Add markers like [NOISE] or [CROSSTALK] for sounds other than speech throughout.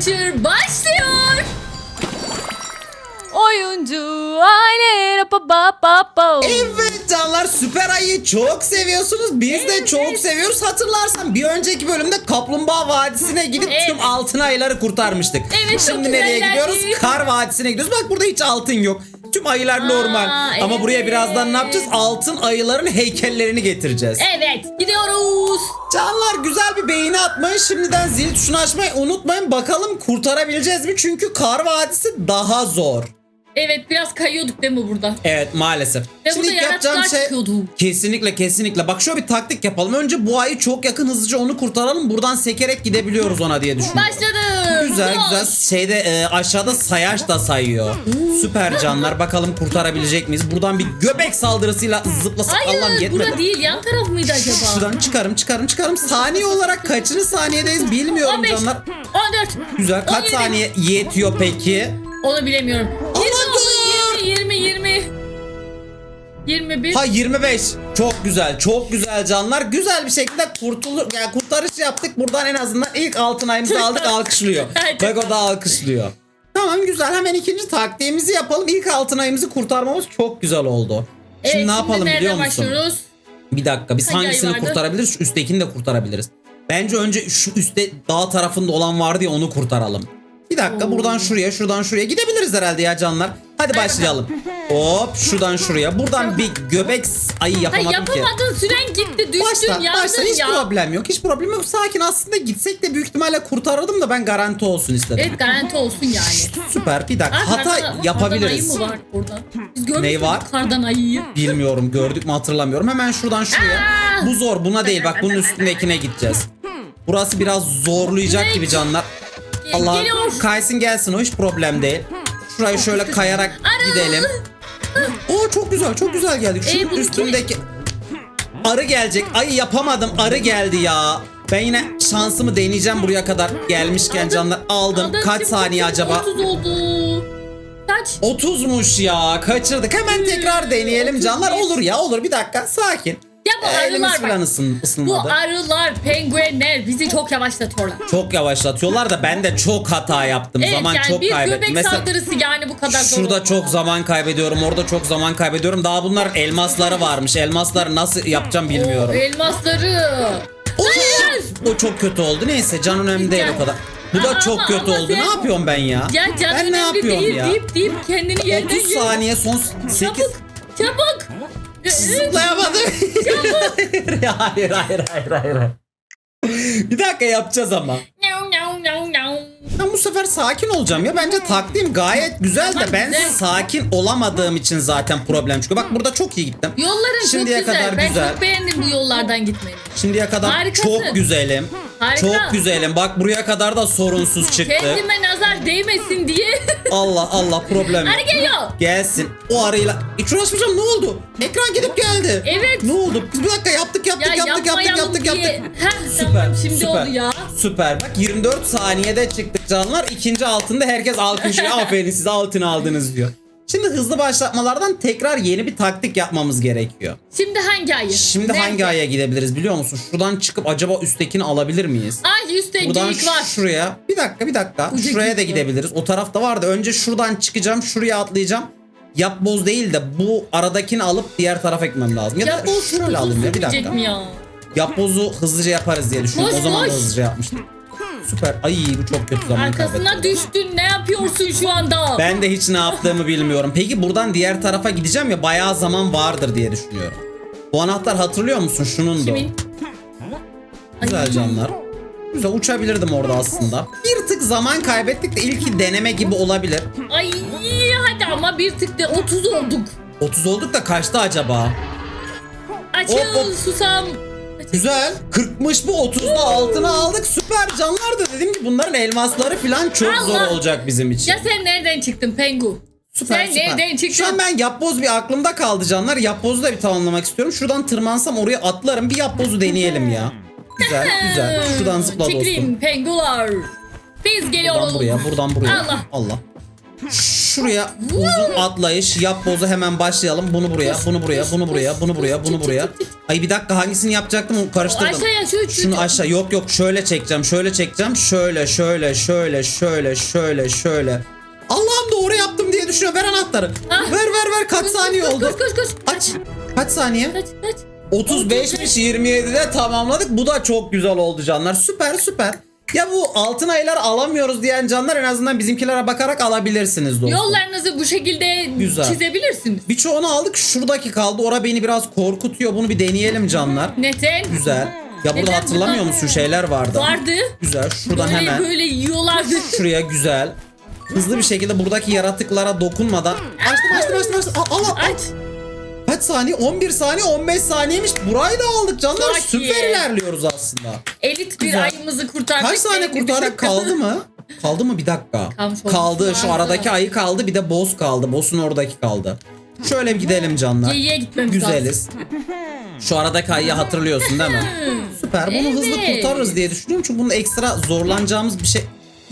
Adventure başlıyor. Oyuncu aile pa pa pa pa. Evet canlar süper ayı çok seviyorsunuz. Biz de Evet, çok seviyoruz. Hatırlarsan bir önceki bölümde Kaplumbağa Vadisi'ne gidip tüm Evet. altın ayıları kurtarmıştık. Evet, çok Şimdi nereye güzellerdi. gidiyoruz? Kar Vadisi'ne gidiyoruz. Bak burada hiç altın yok. Tüm ayılar normal. Ama buraya birazdan ne yapacağız? Altın ayıların heykellerini getireceğiz. Evet gidiyoruz. Canlar güzel bir beğeni atmayı şimdiden zil tuşunu açmayı unutmayın. Bakalım kurtarabileceğiz mi? Çünkü Kar Vadisi daha zor. Evet biraz kayıyorduk değil mi burada? Evet maalesef. Ve Şimdi burada yaratıklar şey çıkıyordu. kesinlikle kesinlikle. Bak şöyle bir taktik yapalım. Önce bu ayı çok yakın hızlıca onu kurtaralım. Buradan sekerek gidebiliyoruz ona diye düşünüyorum. Başladı. Güzel Koş. güzel. Şeyde e, aşağıda sayaç da sayıyor. Süper canlar. Bakalım kurtarabilecek miyiz? Buradan bir göbek saldırısıyla zıplasak Allah'ım Hayır yetmedi. burada değil yan taraf mıydı acaba? Şuradan çıkarım çıkarım çıkarım. Saniye olarak kaçıncı saniyedeyiz bilmiyorum 15, canlar. 14. Güzel. Kaç 17. saniye yetiyor peki? Onu bilemiyorum. 21. Ha 25. Çok güzel. Çok güzel canlar. Güzel bir şekilde kurtulur yani kurtarış yaptık. Buradan en azından ilk altın ayımızı [LAUGHS] aldık alkışlıyor. Evet. Bak o da alkışlıyor. Tamam güzel. Hemen ikinci taktiğimizi yapalım. İlk altın ayımızı kurtarmamız çok güzel oldu. Şimdi Evet, ne yapalım nereden biliyor musun? başlıyoruz? Bir dakika biz Hangi hangisini kurtarabiliriz? Şu üsttekini de kurtarabiliriz. Bence önce şu üstte dağ tarafında olan vardı ya onu kurtaralım. Bir dakika Oo. buradan şuraya şuradan şuraya gidebiliriz herhalde ya canlar. Hadi başlayalım. Hop şuradan şuraya. Buradan bir göbek ayı Ha, yapamadım ki. yapamadın süren gitti düştün Baştan, yandın baştan hiç ya. problem yok. Hiç problem yok. Sakin aslında gitsek de büyük ihtimalle kurtarırdım da ben garanti olsun istedim. Evet garanti olsun yani. Süper. Bir dakika. Aa, Hata kardan- Kardan yapabiliriz. ayı mı var burada? Biz görmüş Ney var? müydük kardan ayıyı. Bilmiyorum. Gördük mü hatırlamıyorum. Hemen şuradan şuraya. Aa! Bu zor. Buna değil. Bak bunun üstündekine gideceğiz. Burası biraz zorlayacak gibi canlar. Gel- Allah Geliyor. kaysın gelsin o hiç problem değil. Şurayı şöyle kayarak gidelim. Oo çok güzel çok güzel geldik. Şunun Ee, üstündeki arı gelecek. Ay yapamadım arı geldi ya. Ben yine şansımı deneyeceğim buraya kadar gelmişken Aldım. canlar. Aldım. Aldın, Kaç şimdi saniye çok- acaba? 30 oldu. Kaç? 30'muş ya. Kaçırdık. Hemen tekrar deneyelim 31. canlar. Olur ya olur. Bir dakika. Sakin. Ya bu Elimiz arılar falan bak. ısın, Bu ısınmadı. arılar, penguenler bizi çok yavaşlatıyorlar. Çok yavaşlatıyorlar da ben de çok hata yaptım. Evet zaman yani çok bir kaybettim. göbek Mesela saldırısı yani bu kadar zor şurada olmaz. çok zaman kaybediyorum. Orada çok zaman kaybediyorum. Daha bunlar elmasları varmış. Elmasları nasıl yapacağım bilmiyorum. O elmasları. Hayır. O çok kötü oldu. Neyse can önemli değil o kadar. Bu da Ama- çok kötü ama oldu. sen- Ne yapıyorum ben ya? Ya can ben ne önemli yapıyorum değil ya? deyip deyip kendini yerden 30 yiyor. saniye son 8 Çabuk. Çabuk. Zıplayamadım. [LAUGHS] hayır hayır hayır hayır. hayır. Bir dakika yapacağız ama. Ben bu sefer sakin olacağım ya. Bence taktiğim gayet güzel de ben güzel. sakin olamadığım için zaten problem çıkıyor. Bak burada çok iyi gittim. Yolların Şimdiye çok güzel. kadar ben güzel. çok beğendim bu yollardan gitmeyi. Şimdiye kadar Harikasın. çok güzelim. Harika. Çok güzelim. Bak buraya kadar da sorunsuz çıktı. Kendime nazar değmesin diye. [LAUGHS] Allah Allah problem yok. Arı geliyor. Gelsin. O arıyla. Hiç uğraşmayacağım ne oldu? Ekran gidip geldi. Evet. Ne oldu? Biz bir dakika yaptık yaptık Ya yaptık yaptık yapmayalım yaptık diye. yaptık. Heh, Süper. tamam şimdi süper. oldu ya. Süper. Bak 24 saniyede çıktık canlar. İkinci altında herkes alkışlıyor. [LAUGHS] Aferin size altın aldınız diyor. Şimdi hızlı başlatmalardan tekrar yeni bir taktik yapmamız gerekiyor. Şimdi hangi ayı? Şimdi Nerede? hangi aya gidebiliriz biliyor musun? Şuradan çıkıp acaba üsttekini alabilir miyiz? Ay üstte Buradan geyik var. şuraya. Bir dakika bir dakika. Bu Şuraya da geyik var. gidebiliriz. O tarafta vardı. Önce şuradan çıkacağım. Şuraya atlayacağım. Yapboz değil de bu aradakini alıp diğer tarafa gitmem lazım. Ya, da bu şöyle alayım ya bir sürmeyecek dakika. mi ya? Yapbozu hızlıca yaparız diye düşünüyorum. Boş, o zaman da boş. hızlıca yapmıştık. Süper. Ay bu çok kötü zaman Arkasına kaybettim. düştün ne yapıyorsun şu anda? Ben de hiç ne yaptığımı bilmiyorum. Peki buradan diğer tarafa gideceğim ya bayağı zaman vardır diye düşünüyorum. Bu anahtar hatırlıyor musun? Şunundu. Kimin? Güzel canlar. Güzel uçabilirdim orada aslında. Bir tık zaman kaybettik de ilki deneme gibi olabilir. Ay hadi ama bir tık da 30 olduk. 30 olduk da kaçtı acaba? Açıl Hop, hop. susam. Güzel. 40'mış bu 30'da altına aldık. Süper canlar da dedim ki bunların elmasları falan çok Allah. zor olacak bizim için. Ya sen nereden çıktın Pengu? Süper, sen süper. nereden çıktın? Şu an ben yapboz bir aklımda kaldı canlar. Yapbozu da bir tamamlamak istiyorum. Şuradan tırmansam oraya atlarım. Bir yapbozu deneyelim ya. Güzel güzel. Şuradan zıpla dostum. Çekilin pengular. Biz geliyoruz. Buradan buraya, buradan buraya. Allah. Allah. Şuraya uzun atlayış yap bozu hemen başlayalım. Bunu buraya, bunu buraya, bunu buraya, bunu buraya, bunu buraya. Ay bir dakika hangisini yapacaktım karıştırdım. Aşağıya şu şu. Şunu aşağı yok yok şöyle çekeceğim şöyle çekeceğim şöyle şöyle şöyle şöyle şöyle şöyle Allah'ım doğru yaptım diye düşünüyorum ver anahtarı Ah. ver ver ver kaç saniye oldu Koş koş koş. Aç kaç saniye Kaç kaç. 35'miş 27'de tamamladık bu da çok güzel oldu canlar süper süper ya bu altın aylar alamıyoruz diyen canlar en azından bizimkilere bakarak alabilirsiniz dostum. Yollarınızı bu şekilde Güzel. çizebilirsiniz. Birçoğunu aldık şuradaki kaldı ora beni biraz korkutuyor bunu bir deneyelim canlar. Neden? Güzel. Ya burada Neden hatırlamıyor burada? musun şeyler vardı. Vardı. Güzel şuradan Böyle hemen. böyle yiyorlardı. [LAUGHS] Şuraya güzel. Hızlı bir şekilde buradaki yaratıklara dokunmadan açtım açtım açtım açtım. Al, al, al. Aç. Kaç saniye? 11 saniye 15 saniyemiş. Burayı da aldık canlar. Çok Süper iyi. ilerliyoruz aslında. Elit bir Güzel. ayımızı kurtardık. Kaç saniye bir kurtardık dakika. kaldı mı? Kaldı mı bir dakika? Kalmış olması kaldı. Şu lazım. aradaki ayı kaldı. Bir de boss kaldı. Boss'un oradaki kaldı. Şöyle bir gidelim canlar. Geyiğe gitmemiz lazım. Güzeliz. Şu aradaki ayıyı hatırlıyorsun değil mi? [LAUGHS] Süper. Bunu hızlı Evet. kurtarırız diye düşünüyorum. Çünkü bunun ekstra zorlanacağımız bir şey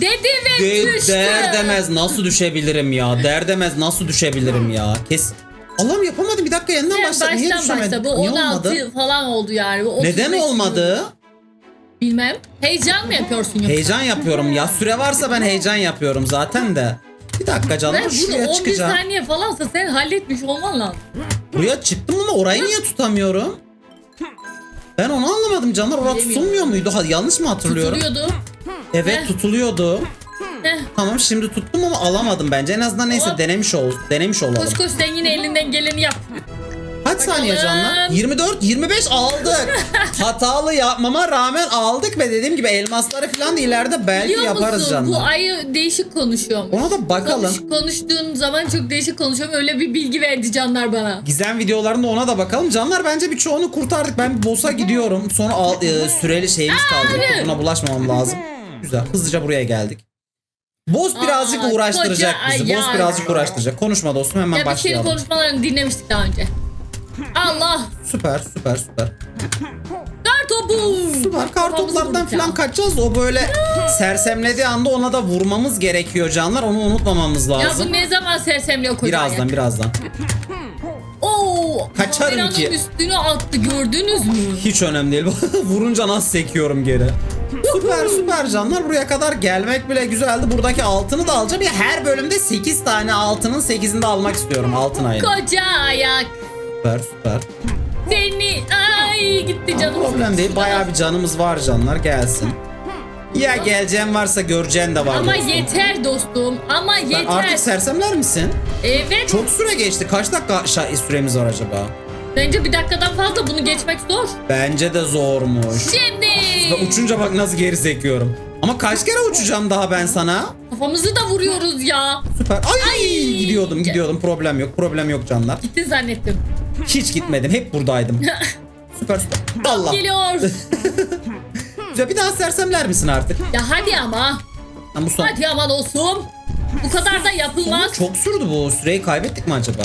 Dedi ve De- düştü. der demez nasıl düşebilirim ya? Der demez nasıl düşebilirim ya? Kes. Allah'ım yapamadım bir dakika yeniden Sen başla. Niye baştan düşemedim? başla. Bu Niye 16 olmadı? falan oldu yani. Bu 35 Neden olmadı? Bilmem. Heyecan mı yapıyorsun yoksa? Heyecan yapıyorum ya. Süre varsa ben heyecan yapıyorum zaten de. Bir dakika Ben canım bunu şuraya 11 çıkacağım. saniye falansa sen halletmiş olman lazım. Buraya çıktım ama orayı niye tutamıyorum? Ben onu anlamadım canlar. Orada Bilemiyorum. tutulmuyor muydu? Ha, yanlış mı hatırlıyorum? Tutuluyordu. Evet tutuluyordu. Heh. Tamam şimdi tuttum ama alamadım bence. En azından neyse Hop. denemiş ol denemiş olalım. Koş koş sen yine elinden geleni yap. Kaç saniye canlar? 24, 25 aldık. [LAUGHS] Hatalı yapmama rağmen aldık ve dediğim gibi elmasları falan da ileride belki Biliyor yaparız musun bu canlar. ayı değişik konuşuyormuş. Ona da bakalım. Konuş, konuştuğun zaman çok değişik konuşuyorum. Öyle bir bilgi verdi canlar bana. Gizem videolarında ona da bakalım. Canlar bence birçoğunu kurtardık. Ben bir boss'a gidiyorum. Sonra al, e, süreli şeyimiz kaldı. Buna bulaşmamam lazım. Güzel. Hızlıca buraya geldik. Boss birazcık Aa, uğraştıracak koca bizi. Ayar. birazcık uğraştıracak. Konuşma dostum hemen Ya bir senin başlayalım. konuşmalarını dinlemiştik daha önce. Allah! Süper süper süper. Kar topu! Süper kar Kafamızı ya. falan kaçacağız. O böyle sersemlediği anda ona da vurmamız gerekiyor canlar. Onu unutmamamız Ya lazım. bu ne zaman sersemliyor koca Birazdan ayak? birazdan. Oo! Kaçarım kameranın ki. üstüne attı gördünüz mü? Hiç önemli değil. [LAUGHS] Vurunca nasıl sekiyorum geri. Süper süper canlar. Buraya kadar gelmek bile güzeldi. Buradaki altını da alacağım. Ya her bölümde 8 tane altının 8'ini de almak istiyorum altın ayını. Koca ayak! Süper süper. Seni ay gitti canım. Problem değil. Bayağı bir canımız var canlar. Gelsin. Ya geleceğim varsa göreceğin de var. Ama dostum. yeter dostum. Ama Sen yeter. Artık sersemler misin? Evet. Çok süre geçti. Kaç dakika süremiz var acaba? Bence bir dakikadan fazla bunu geçmek zor. Bence de zormuş. Şimdi. Ve uçunca bak nasıl geri sekiyorum. Ama kaç kere uçacağım daha ben sana? Kafamızı da vuruyoruz ya. Süper. Ay, Ay. gidiyordum gidiyordum problem yok problem yok canlar. Gittin zannettim. Hiç gitmedim hep buradaydım. süper [LAUGHS] süper. Allah. Geliyor. [LAUGHS] Güzel bir daha sersemler misin artık? ya hadi ama. Ha, bu son. Hadi ama dostum. Bu kadar da yapılmaz. Çok sürdü bu. Süreyi kaybettik mi acaba?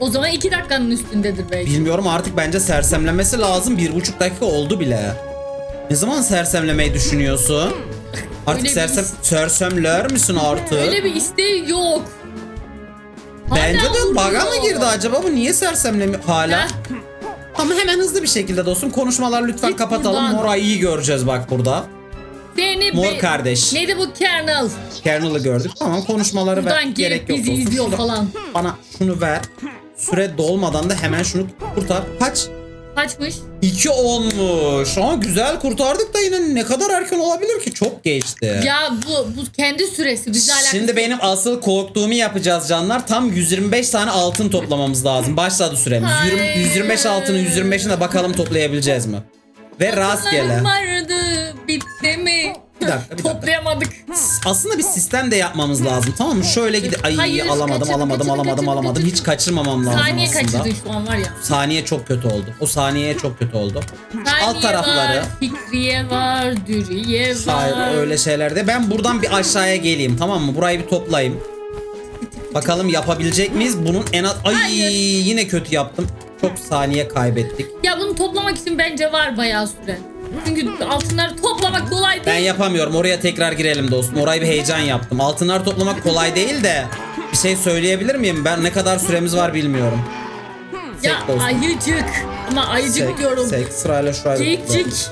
O zaman iki dakikanın üstündedir belki. Bilmiyorum artık bence sersemlemesi lazım. Bir buçuk dakika oldu bile. Ne zaman sersemlemeyi düşünüyorsun? Artık Öyle bir sersem, is- sersemler misin artık? Öyle bir isteği yok. Bence Hala de baga mı vuruyor. girdi acaba? Bu niye sersemlemiyor hala? Ha? Ama hemen hızlı bir şekilde dostum konuşmalar lütfen Git kapatalım. buradan. Mora iyi göreceğiz bak burada. Seni Mor be- kardeş. Neydi bu kernel? Kernel'ı gördük. Tamam konuşmaları ver. Buradan Gerek gelip yok bizi dostum. izliyor falan. Bana şunu ver. Süre dolmadan da hemen şunu kurtar. Kaç? Kaçmış? 2 olmuş. Ama güzel kurtardık da yine ne kadar erken olabilir ki? Çok geçti. Ya bu bu kendi süresi bize alakası. Şimdi benim asıl korktuğumu yapacağız canlar. Tam 125 tane altın toplamamız lazım. Başladı süremiz. Hayır. 20 125 altının 125'ini de bakalım toplayabileceğiz mi? Ve rastgele. vardı dakika, bir dakika. Toplayamadık. Aslında bir sistem de yapmamız lazım. Tamam mı? Şöyle gidi. Ay Hayır, alamadım, kaçırdım, alamadım, kaçırdım, alamadım, kaçırdım, alamadım. kaçırdım. Hiç kaçırmamam lazım Saniye aslında. kaçırdın şu an var ya. Saniye çok kötü oldu. O saniyeye çok kötü oldu. Saniye Alt tarafları. var, Fikriye var, Dürüye var. Hayır öyle şeylerde. Ben buradan bir aşağıya geleyim tamam mı? Burayı bir toplayayım. Bakalım yapabilecek miyiz? Bunun en az... Ay Hayır. yine kötü yaptım. Çok saniye kaybettik. Ya bunu toplamak için bence var bayağı süre. Çünkü altınları toplamak kolay Ben değil. yapamıyorum. Oraya tekrar girelim dostum. Orayı bir heyecan yaptım. Altınlar toplamak kolay değil de Bir şey söyleyebilir miyim? Ben ne kadar süremiz var bilmiyorum. Ya Sek dostum. ayıcık. Ama ayıcık Sek, diyorum. sek. Sırayla şurayı Cik toplayalım. cik.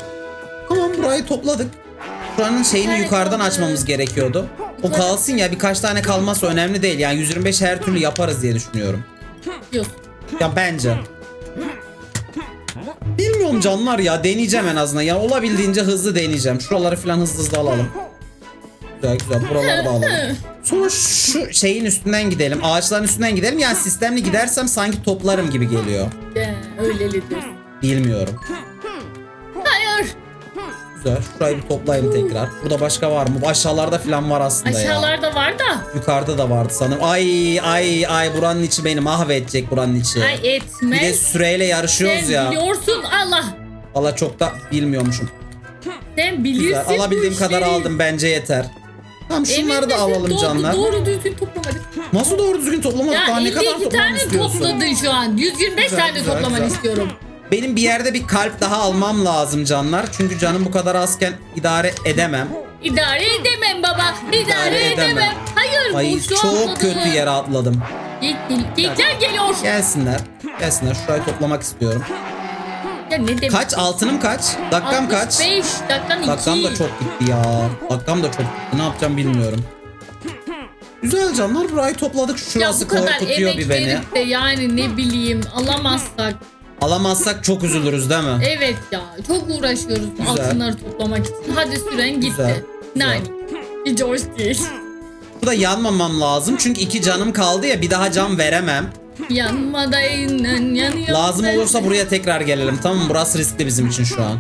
Tamam burayı topladık. Şuranın şeyini tane yukarıdan kaldı. açmamız gerekiyordu. O kalsın ya birkaç tane kalmazsa önemli değil. Yani 125 her türlü yaparız diye düşünüyorum. Diyorsun. Ya bence. Bilmiyorum canlar ya deneyeceğim en azından. Ya olabildiğince hızlı deneyeceğim. Şuraları falan hızlı hızlı alalım. Güzel güzel buraları da alalım. Sonra şu şeyin üstünden gidelim. Ağaçların üstünden gidelim. Yani sistemli gidersem sanki toplarım gibi geliyor. Öyle diyorsun. Bilmiyorum. Güzel. Şurayı bir toplayayım tekrar. Burada başka var mı? Aşağılarda falan var aslında ya. Aşağılarda var da. Yukarıda da vardı sanırım. Ay ay ay buranın içi beni mahvedecek buranın içi. Ay Bir de etmez. süreyle yarışıyoruz Sen ya. biliyorsun Allah. Valla çok da bilmiyormuşum. Sen bilirsin Güzel. bu Alabildiğim kadar işleri. aldım bence yeter. Tamam şunları da Emin misin? alalım doğru, canlar. Doğru düzgün toplamadık. Nasıl doğru düzgün toplamadık? Ya Daha ne kadar 52 toplamamı tane istiyorsun? topladın şu an. 125 Güzel, tane güzel, toplamanı güzel. istiyorum. Benim bir yerde bir kalp daha almam lazım canlar. Çünkü canım bu kadar azken idare edemem. İdare edemem baba. İdare, İdare edemem. edemem. Hayır Ay bu şu çok atladı. kötü yere atladım. Geyik, geyik- Geyikler geliyor. Gelsinler. Gelsinler. Şurayı toplamak istiyorum. Ya ne demek? Kaç? Altınım kaç? Dakikam kaç? 65 dakikan 2. Dakikam da çok gitti ya. Dakikam da çok gitti. Ne yapacağım bilmiyorum. Güzel canlar burayı topladık. Ya Şurası bu kadar korkutuyor emek bir beni. verip de yani ne bileyim alamazsak. Alamazsak çok üzülürüz değil mi? Evet ya çok uğraşıyoruz Güzel. altınları toplamak için. Hadi süren gitti. Güzel, güzel. Nine. Hiç hoş değil. Burada yanmamam lazım çünkü iki canım kaldı ya bir daha can veremem. Yanmadayın yanıyor. Lazım olursa buraya tekrar gelelim tamam mı? Burası riskli bizim için şu an.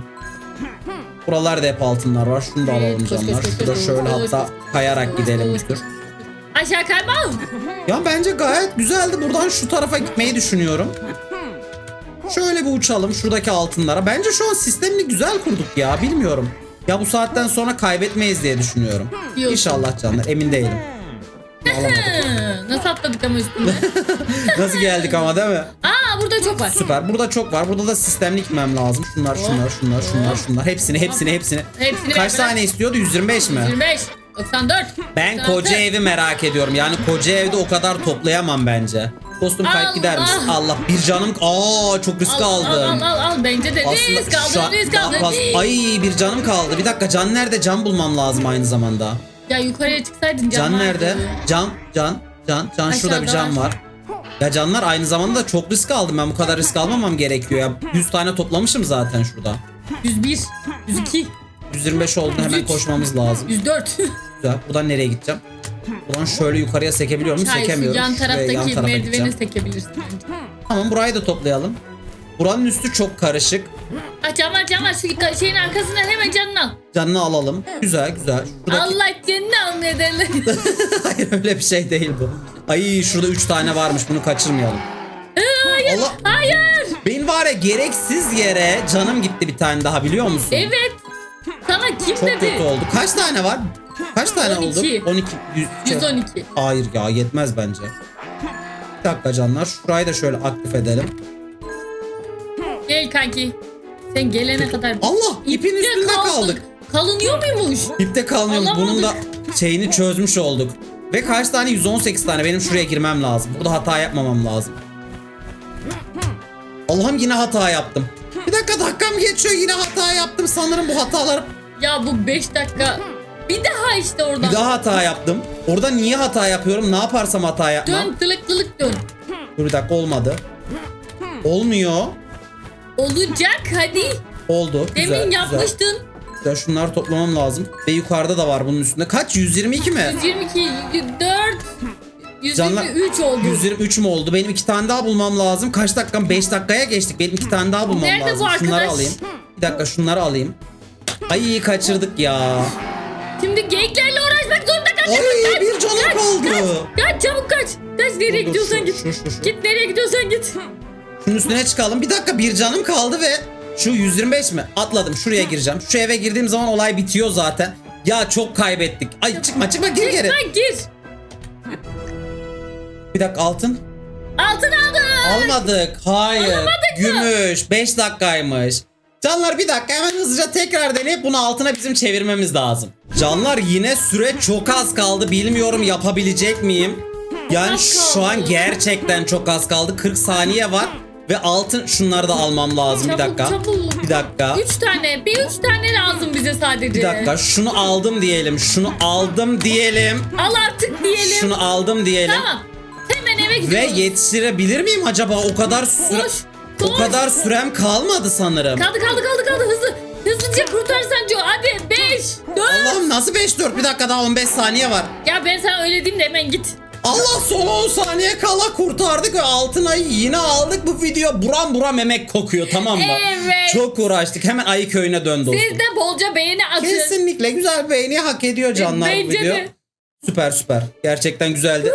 Buralarda hep altınlar var. Şunu da Evet, alalım koş, koş, canlar. koş, Şurada koş, şöyle koş, hatta koş. kayarak gidelim Koş, bir tur. Aşağı kayma. Ya bence gayet güzeldi. Buradan şu tarafa gitmeyi düşünüyorum. Şöyle bir uçalım şuradaki altınlara. Bence şu an sistemini güzel kurduk ya. Bilmiyorum. Ya bu saatten sonra kaybetmeyiz diye düşünüyorum. Diyorsun. İnşallah canlar. Emin değilim. [LAUGHS] Nasıl atladık ama üstüne? [LAUGHS] Nasıl geldik ama değil mi? Aa burada çok var. Süper. Burada çok var. Burada da sistemli gitmem lazım. Şunlar, şunlar, şunlar, şunlar, şunlar. Hepsini, hepsini, hepsini. Hepsini Kaç ver, tane istiyordu? 125 mi? 25. 94. Ben 96. koca evi merak ediyorum. Yani koca evde o kadar toplayamam bence. Dostum kayıp gider misin? Allah. Bir canım. Aa çok risk Al, al, aldım. al, al, al. Bence de Aslında risk şu an risk daha aldın. fazla- Ay bir canım kaldı. Bir dakika can nerede? Can bulmam lazım aynı zamanda. Ya yukarıya çıksaydın Can vardı. nerede? Can, can, can, can şurada bir Aşağıda can var. var. Ya canlar aynı zamanda da çok risk aldım. Ben bu kadar risk almamam gerekiyor ya. 100 tane toplamışım zaten şurada. 101, 102, 125 oldu hemen 103. koşmamız lazım. 104. Güzel. Buradan nereye gideceğim? Buradan şöyle yukarıya sekebiliyor muyum? Hayır, Sekemiyorum. yan taraftaki yan tarafa merdiveni gideceğim. sekebilirsin. Tamam burayı da toplayalım. Buranın üstü çok karışık. Ah cam var cam var. Şu şeyin arkasından hemen canını al. Canını alalım. Güzel güzel. Şuradaki... Allah canını al ne derler. [LAUGHS] Hayır öyle bir şey değil bu. Ay şurada 3 tane varmış bunu kaçırmayalım. Hayır. Allah Hayır. benim var ya gereksiz yere canım gitti bir tane daha biliyor musun? Evet. Sana kim Çok dedi? kötü oldu. Kaç tane var? Kaç tane 12. oldu? 12. yüz- 112. Hayır ya yetmez bence. Bir dakika canlar. Şurayı da şöyle aktif edelim. Gel kanki. Sen gelene kadar. Allah ipin İpte üstünde kaldık. Kalınıyor muymuş? İpte kalmıyoruz. Alamadık. Bunun da şeyini çözmüş olduk. Ve kaç tane? 118 tane. Benim şuraya girmem lazım. Burada hata yapmamam lazım. Allah'ım yine hata yaptım. Bir dakika dakikam geçiyor yine hata yaptım. Sanırım bu hatalar Ya bu 5 dakika. Bir daha işte oradan. bir daha hata yaptım. Orada niye hata yapıyorum? Ne yaparsam hata yapmam. Dön tılık tılık dön. Dur bir dakika olmadı. Olmuyor. Olacak hadi. Oldu. Demin güzel. yapmıştın. Güzel, şunları toplamam lazım. Ve yukarıda da var bunun üstünde. Kaç? 122 mi? 122, 104, Canlar- 123 oldu. 123 mü oldu? Benim iki tane daha bulmam lazım. Kaç dakikam? 5 dakikaya geçtik. Benim iki tane daha bulmam Nerede lazım. bu Şunları arkadaş? alayım. Bir dakika şunları alayım. Ay kaçırdık ya. Şimdi geyiklerle uğraşmak zorunda Ay kalacağım. bir canım kaldı. Kaç çabuk kaç. Kaç nereye gidiyorsan git. Git nereye gidiyorsan git. Şunun üstüne çıkalım. Bir dakika bir canım kaldı ve şu 125 mi? Atladım. Şuraya gireceğim. Şu eve girdiğim zaman olay bitiyor zaten. Ya çok kaybettik. Ay çıkma çıkma gir geri. Çıkma gir. Bir dakika altın. Altın aldın. Almadık. Hayır. Alamadık? Gümüş. 5 dakikaymış. Canlar bir dakika hemen hızlıca tekrar deneyip bunu altına bizim çevirmemiz lazım. Canlar yine süre çok az kaldı. Bilmiyorum yapabilecek miyim? Yani şu an gerçekten çok az kaldı. 40 saniye var. Ve altın şunları da almam lazım. bir dakika. çabuk. Bir dakika. Üç tane. Bir üç tane lazım bize sadece. Bir dakika. Şunu aldım diyelim. Şunu aldım diyelim. Al artık diyelim. Şunu aldım diyelim. Tamam. Hemen eve Ve gidiyoruz. yetiştirebilir miyim acaba? O kadar süre Koş, o kadar sürem kalmadı sanırım. Kaldı kaldı kaldı kaldı hızlı. Hızlıca kurtarsan Joe. Hadi 5, 4. Allah'ım nasıl 5 4 bir dakika daha 15 saniye var. Ya ben sana öyle diyeyim de hemen git. Allah son 10 saniye kala kurtardık ve altın ayı yine aldık. Bu video buram buram emek kokuyor tamam mı? Evet. Çok uğraştık. Hemen ayı köyüne dön dostum. Siz de bolca beğeni atın. Kesinlikle güzel beğeni hak ediyor canlar bu Bence video. de. Süper süper. Gerçekten güzeldi.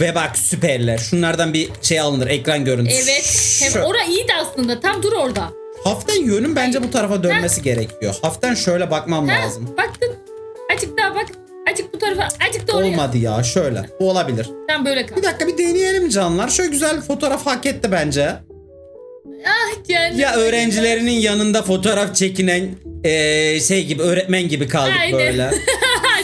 Ve bak süperler. Şunlardan bir şey alınır ekran görüntüsü. Evet. Hem Şu- ora iyiydi aslında. Tam dur orada. Hafiften yönün bence bu tarafa dönmesi gerekiyor. Hafiften şöyle bakmam lazım. baktın. Açık daha bak. Açık bu tarafa. Açık da oraya. Olmadı ya şöyle. Bu olabilir. Sen böyle kal. Bir dakika bir deneyelim canlar. Şöyle güzel bir fotoğraf hak etti bence. Ah canım. Ya öğrencilerinin yanında fotoğraf çekinen eee, şey gibi öğretmen gibi kaldık Aynen. böyle. [LAUGHS]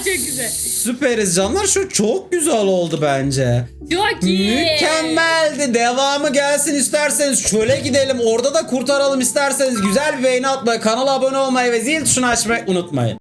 Çok güzel. Süperiz canlar. Şu çok güzel oldu bence. Çok iyi. Mükemmeldi. Devamı gelsin isterseniz şöyle gidelim. Orada da kurtaralım isterseniz. Güzel bir beğeni atmayı, kanala abone olmayı ve zil tuşunu açmayı unutmayın.